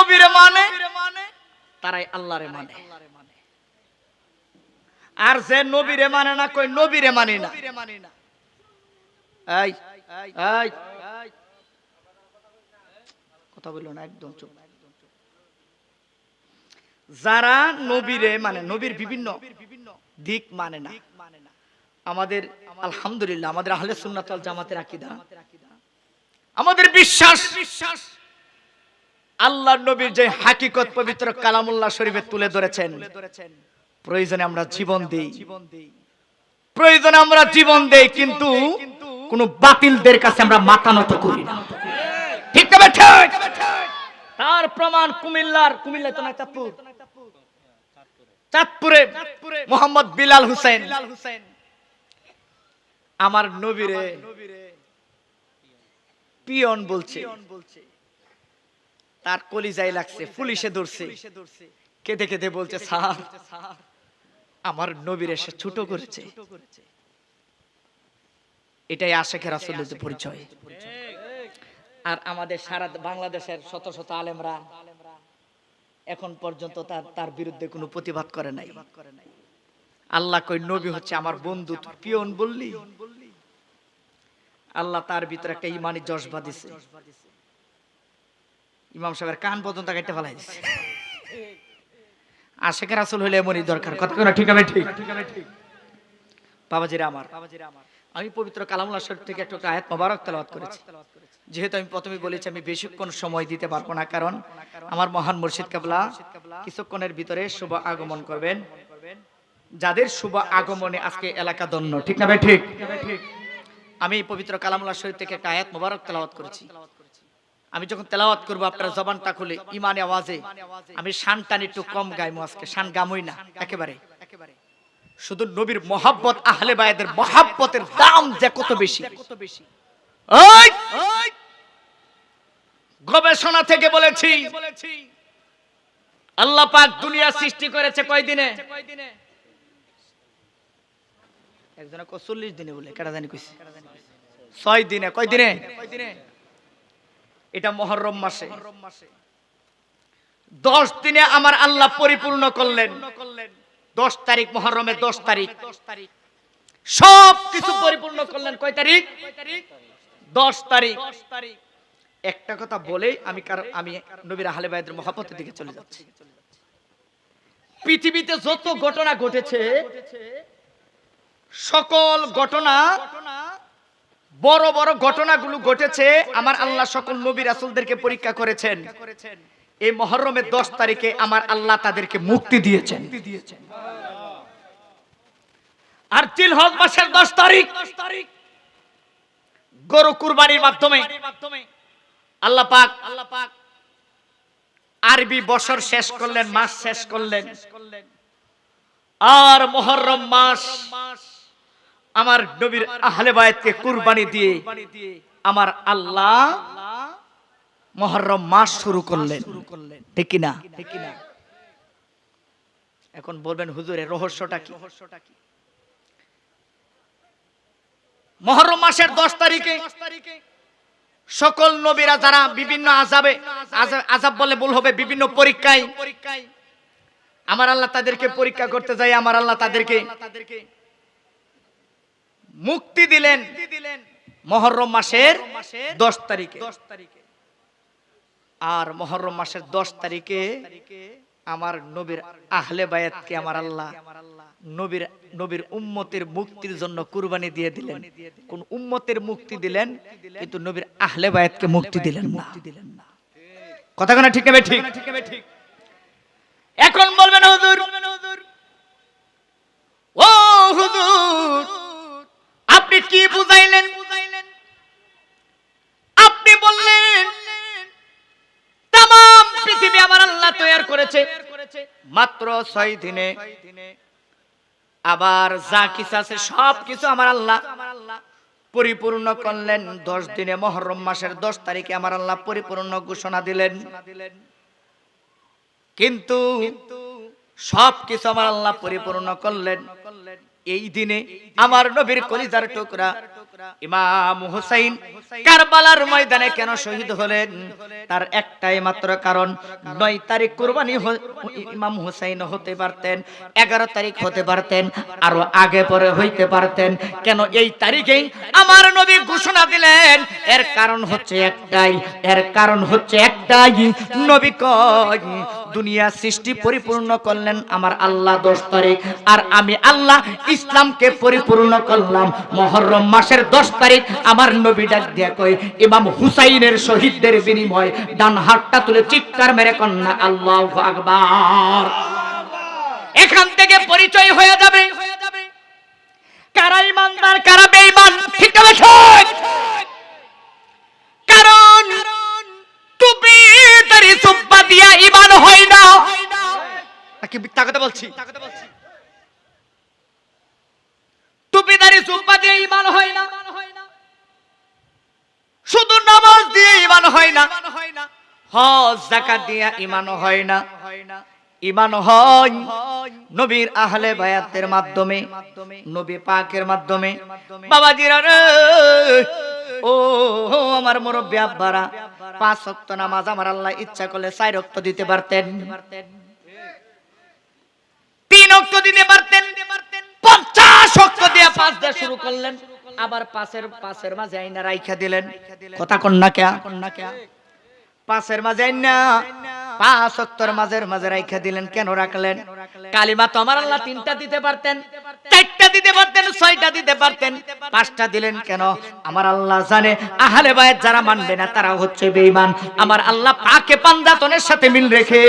নবীরে মানে? তারাই আল্লাহরে মানে। আর যে নবীরে মানে না, কই নবীরে মানে না? কথা বলল না, একদম চুপ। যারা নবীরে মানে নবীর বিভিন্ন দিক মানে না। আমাদের, আলহামদুলিল্লাহ, আমাদের আহলে সুন্নাত ওয়াল জামাতের আকীদা। আমাদের বিশ্বাস বিশ্বাস আল্লাহ নবীর যে হাকিকত পবিত্র কালামুল্লাহ শরীফে তুলে ধরেছেন। প্রয়োজনে আমরা জীবন দেই। প্রয়োজনে আমরা জীবন দেই, কিন্তু কোন বাতিলদের কাছে আমরা মাথা নত করি না। ঠিক তবে ঠিক তার প্রমাণ কুমিল্লার কুমিল্লা তো না চাঁদপুর। চাঁদপুরে মোহাম্মদ বিলাল হুসেন। আমার নবীরে পিয়ন বলছে। তার কলিজাই লাগছে পুলিশে ধরছে। কেঁদে কেঁদে বলছে স্যার আমার নবীর এসে ছোট করেছে। এটাই আশেখের আসলে পরিচয়। আর আমাদের সারা বাংলাদেশের শত শত আলেমরা এখন পর্যন্ত তার তার বিরুদ্ধে কোনো প্রতিবাদ করে নাই। আল্লাহ কই নবী হচ্ছে আমার বন্ধু পিয়ন বললি? আল্লাহ তার ভিতরে একটা ইমানি জজবা দিছে ইমাম সাহেবের কান পর্যন্ত কেটে ফেলাই দিছে। আশেখের আসল হলে এমনই দরকার। কথা কেন ঠিক আমি ঠিক। বাবাজিরা আমার, আমি পবিত্র কালামুল্লাহ শরীফ থেকে একটা আয়াত মোবারক তেলাওয়াত করেছি। যেহেতু আমি প্রথমে বলেছি, আমি বেশিক্ষণ সময় দিতে পারব না, কারণ আমার মহান মুর্শিদ কাবলা কিছুক্ষণের ভিতরে শুভ আগমন করবেন। যাদের শুভ আগমনে আজকে এলাকা দন্য ঠিক না ভাই? ঠিক। আমি পবিত্র কালামুল্লাহ শরীফ থেকে একটা আয়াত মোবারক তেলাওয়াত করেছি। আমি যখন তেলাওয়াত করব আপনারা জবানটা খুলে ইমানে আওয়াজে। আমি শান টান একটু কম গাইমো আজকে শান গামই না একেবারে। শুধু নবীর মহাব্বত আহলে বায়াদের মহাব্বতের দাম যে কত বেশি। গবেষণা থেকে বলেছি আল্লাহ পাক দুনিয়া সৃষ্টি করেছে কয় দিনে একজনে চল্লিশ দিনে বলে কেটা জানি কইছে। ছয় দিনে কয় দিনে এটা মহরম মাসে। দশ দিনে আমার আল্লাহ পরিপূর্ণ করলেন। দশ তারিখ মহরমের দশ তারিখ। সব কিছু পরিপূর্ণ করলেন কয় তারিখ? দশ তারিখ। একটা কথা বলে আমি কারণ আমি নবীর আহলে বাইদের মহাপতের দিকে চলে যাচ্ছি। পৃথিবীতে যত ঘটনা ঘটেছে, সকল ঘটনা বড় বড় ঘটনাগুলো ঘটেছে, আমার আল্লাহ সকল নবী রাসূলদেরকে পরীক্ষা করেছেন। এই মহরমের দশ তারিখে আমার আল্লাহ তাদেরকে মুক্তি দিয়েছেন। আর জিলহজ মাসের দশ তারিখ গরু কুরবানির মাধ্যমে আল্লাহ পাক আল্লাহ পাক আরবি বছর শেষ করলেন, মাস শেষ করলেন। আর মহরম মাস মাস আমার নবীর আহলে বায়াতকে কুরবানি দিয়ে আমার আল্লাহ মহরম মাস শুরু করলেন। ঠিক কি না? এখন বলবেন হুজুরের রহস্যটা কি? মহরম মাসের দশ তারিখে সকল নবীরা যারা বিভিন্ন আজাবে আজা- আজাব বলে ভুল হবে, বিভিন্ন পরীক্ষায়, আমার আল্লাহ তাদেরকে পরীক্ষা করতে যাই, আমার আল্লাহ তাদেরকে মুক্তি দিলেন মহরম মাসের দশ তারিখে। আর মহরম মাসের দশ তারিখে আমার নবীর আহলে বায়াতকে আমার আল্লাহ নবীর নবীর উম্মতের মুক্তির জন্য কুরবানি দিয়ে দিলেন। কোন উম্মতের মুক্তি দিলেন, কিন্তু নবীর আহলে বায়াতকে মুক্তি দিলেন না। কথা কেন ঠিক নেবে ঠিক। এখন বলবেন হুজুর ও হুজুর আপনি কি বুঝাইলেন? আপনি বললেন তাম পৃথিবী আমার আল্লাহ তৈরি করেছে। মাত্র ছয় দিনে। আবার যা কিছু আছে, সব কিছু আমার আল্লাহ পরিপূর্ণ করলেন। দশ দিনে মহরম মাসের দশ তারিখে আমার আল্লাহ পরিপূর্ণ ঘোষণা দিলেন। কিন্তু সব কিছু আমার আল্লাহ পরিপূর্ণ করলেন। এই দিনে আমার নবীর কলিজার টুকরা ইমাম হুসাইন কারবালার ময়দানে কেন শহীদ হলেন? তার একটাই মাত্র কারণ নয় তারিখ কুরবানি ইমাম হুসাইন হতে পারতেন এগারো তারিখ হতে পারতেন আরও আগে পরে হইতে পারতেন। কেন এই তারিখেই আমার নবী ঘোষণা দিলেন? এর কারণ হচ্ছে একটাই এর কারণ হচ্ছে একটাই নবী কয় দুনিয়া সৃষ্টি পরিপূর্ণ করলেন আমার আল্লাহ দশ তারিখ। আর আমি আল্লাহ ইসলামকে পরিপূর্ণ করলাম। মহরম মাসের দশ তারিখ আমার নবী ডাক দিয়া কই ইমাম হুসাইনের শহীদদের বিনিময় ডান হাতটা তুলে চিৎকার মেরে কন্যা, আল্লাহ আকবার। এখান থেকে পরিচয় হয়ে যাবে। কারা ইমানদার, কারা বেঈমান, ঠিক না মিথ্যা কথা বলছি। টুপিদারি সুব্বা দিয়ে ইমান হয় না। শুধু নামাজ দিয়ে ইমান হয় না। হজ জাকাত ইমান হয় না। ইমান হয় নবীর আহলে বায়াতের মাধ্যমে, নবী পাকের মাধ্যমে। রে, ও আমার মুরব্বী আব্বারা, পাঁচ ওয়াক্ত নামাজ আমার আল্লাহ ইচ্ছা করলে চার রক্ত দিতে পারতেন। অক্ট দিতে পারতেন। পঞ্চাশ অক্ষ দিয়ে পাঁচ দেওয়া শুরু করলেন। আবার পাশের পাশের মাঝে আইনা রাইখা দিলেন। কথা কন্যা কে কন্যা কে পাশের মাঝে আইনা, পাঁচ সত্তর মাঝের মাঝে রাইখা দিলেন। কেন রাখলেন? কালিমা তো আমার আল্লাহ তিনটা দিতে পারতেন, চারটা দিতে পারতেন, ছয়টা দিতে পারতেন, পাঁচটা দিলেন কেন? আমার আল্লাহ জানে, আহলে বায়ের যারা মানবে না তারা হচ্ছে বেঈমান। আমার আল্লাহ পাকে পাঞ্জাতনের সাথে মিল রেখে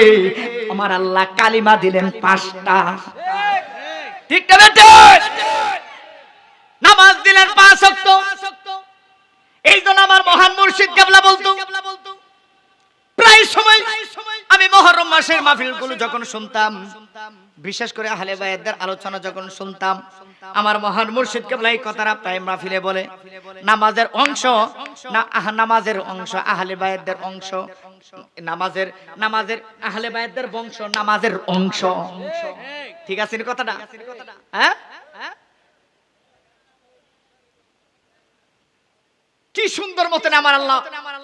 আমার আল্লাহ কালিমা দিলেন পাঁচটা। ঠিক না নামাজ দিলেন পাঁচ এই জন্য আমার মহান মুর্শিদ কেবলা বলতো প্রায় সময় আমি মহরম মাসের মাহফিলগুলো যখন শুনতাম বিশেষ করে আহলে বায়াতদের আলোচনা যখন শুনতাম আমার মহান মুর্শিদ কেবলা এই কথাটা প্রায় মাহফিলে বলে নামাজের অংশ না আহ, নামাজের অংশ আহলে বায়াতদের অংশ নামাজের নামাজের আহলে বায়াতদের বংশ নামাজের অংশ। ঠিক আছে কথাটা? হ্যাঁ? কি সুন্দর মতন আমার আল্লাহ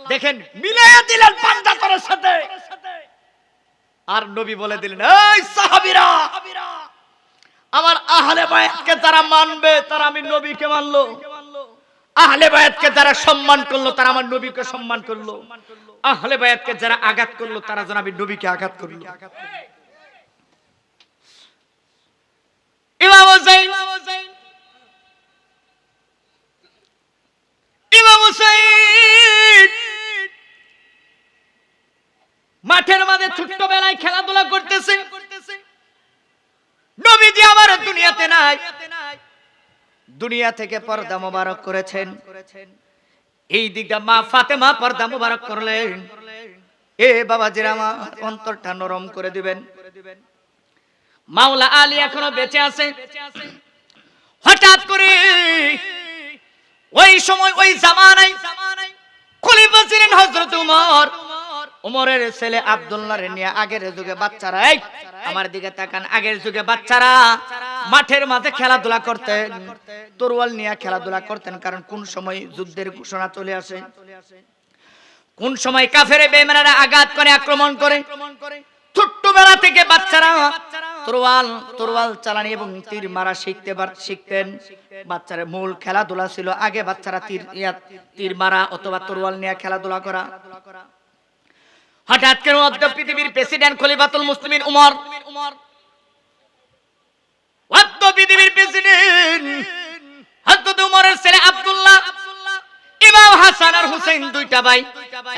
দেখেন মিলাইয়া দিলেন পাঞ্জাতরের সাথে। আর নবী বলে দিলেন, এই সাহাবীরা, আমার আহলে বায়াতকে যারা মানবে, তারা আমি নবীকে মানলো। আহলে বায়াতকে যারা সম্মান করল, তারা আমার নবীকে সম্মান করল। আহলে বায়াতকে যারা আঘাত করল, তারা যেন আমি নবীকে আঘাত করল। ইমাম হোসেন ইমাম হুসাইন মাঠের মাঝে ছোট্টবেলায় খেলাধুলা করতেছে। নবীজি আমার দুনিয়াতে নাই। দুনিয়া থেকে পর্দা মোবারক করেছেন। এই দিকটা মা ফাতেমা পর্দা মোবারক করলেন। এ বাবা বাবাজির আমার অন্তরটা নরম করে দিবেন। মাওলা আলী এখনও বেঁচে আছে। হঠাৎ করে ওই সময় ওই জামানায় খলিফা ছিলেন হযরত উমর। উমরের ছেলে আব্দুল্লাহ নিয়ে আগের যুগে বাচ্চারা, এই আমার দিকে তাকান, আগের যুগে বাচ্চারা মাঠের মাঝে খেলাধুলা করতেন, তরোয়াল নিয়ে খেলাধুলা করতেন, কারণ কোন সময় যুদ্ধের ঘোষণা চলে আসে? কোন সময় কাফেরে বেমানারা আঘাত করে, আক্রমণ করে? ছোট্টবেলা থেকে বাচ্চারা তরোয়াল তরোয়াল চালানি এবং তীর মারা শিখতে শিখতেন। বাচ্চারা মূল খেলাধুলা ছিল আগে বাচ্চারা তীর তীর মারা অথবা তরোয়াল নিয়ে খেলাধুলা করা। হঠাৎ করে অর্ধ পৃথিবীর প্রেসিডেন্ট খলিফাতুল মুসলিমিন উমর। অর্ধ পৃথিবীর প্রেসিডেন্ট হযরত উমরের ছেলে আব্দুল্লাহ, ইমাম হাসান আর দুইটা ভাই,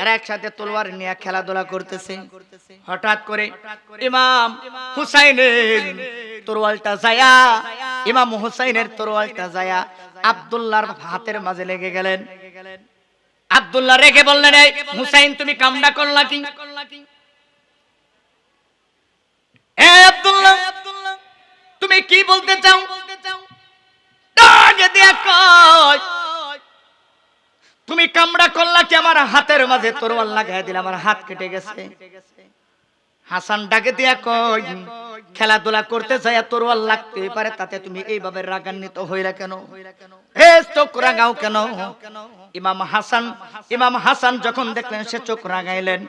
এরা একসাথে তলোয়ার নিয়ে খেলাধুলা করতেছে। হঠাৎ করে ইমাম হুসাইনের তরোয়ালটা যায়া, ইমাম হুসাইনের তরোয়ালটা যায়া আব্দুল্লাহর হাতের মাঝে লেগে গেলেন। আব্দুল্লাহ রেগে বললেন হুসাইন, তুমি কামনা করলা কি? তুমি কি বলতে চাও? তুমি কামড়া করলা কি? আমার হাতের মাঝে তরোয়াল লাগাই দিলে, আমার হাত কেটে গেছে। হাসান, ডাকে দিয়া কই? খেলাধুলা করতে চাই তরোয়াল লাগতে পারে, তাতে তুমি এইভাবে রাগান্বিত হইলা কেন? এ চোখ রাগাও কেন? ইমাম হাসান ইমাম হাসান যখন দেখলেন সে চোখ রাগাইলেন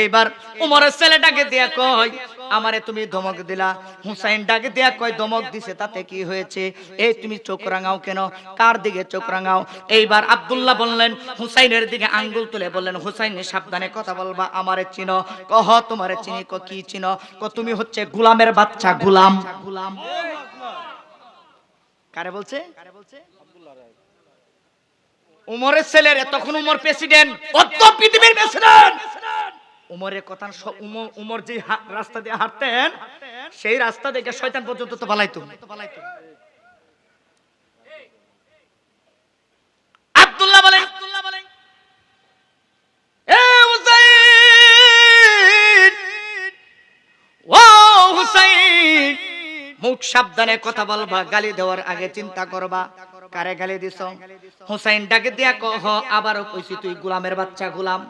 এইবার উমরের ছেলে ডাকে দিয়া কই আমারে তুমি ধমক দিলা। হুসাইন ডাকে দিয়া কয় ধমক দিছে তাতে কি হয়েছে? এই তুমি চোখ রাঙাও কেন? কার দিকে চোখ রাঙাও? এইবার আব্দুল্লাহ বললেন হুসাইনের দিকে আঙ্গুল তুলে বললেন হুসাইন সাবধানে কথা বলবা আমারে চিনো। কহ তোমারে চিনি ক কি চিনো? ক তুমি হচ্ছে গুলামের বাচ্চা গুলাম। গুলাম কারে বলছে? কারে বলছে উমরের ছেলের, তখন উমর প্রেসিডেন্ট অত পৃথিবীর প্রেসিডেন্ট উমরের কথা উমর যে রাস্তা দিয়ে হাঁটতেন, সেই রাস্তা দেখে শয়তান পর্যন্ত তো পালাইতো মুখ সাবধানে কথা বলবা, গালি দেওয়ার আগে চিন্তা করবা। কারে গালি দিছ? হুসাইন ডাকে দিয়া কহ, আবারও কইছি তুই গোলামের বাচ্চা গোলাম।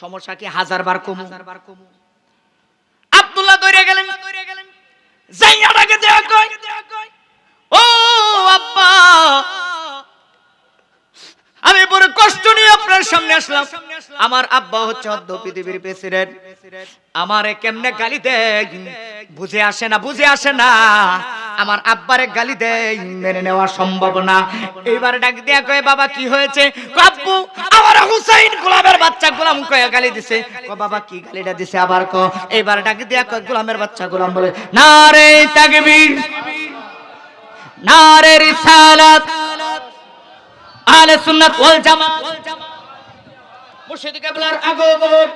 সমস্যা কি? হাজার বার কমু। আব্দুল্লাহ দৌড়ে গেলেন। যাইয়া ডাকে দিয়া কয়, ও আব্বা, আমি বড় কষ্ট নিয়ে আপনার সামনে আসলাম। আমার আব্বা হচ্ছে অর্ধ পৃথিবীর প্রেসিডেন্ট। আমারে কেমনে গালি দেয়? বুঝে আসে না, বুঝে আসে না। আমার আব্বারে গালি দেয়, মেনে নেওয়া সম্ভব না। এইবার ডাক দিয়া কয়ে, বাবা, কি হয়েছে? আব্বু, আমার হুসাইন গোলামের বাচ্চা গোলাম কয়ে গালি দিছে। ক বাবা, কি গালিটা দিছে আবার ক এইবার ডাক দিয়া কয়, গোলামের বাচ্চা গোলাম বলে না রে তাকবীর না রে রিসালাত, আহলে সুন্নাত ওয়াল জামাত। মুর্শিদ কেবলার আগমন।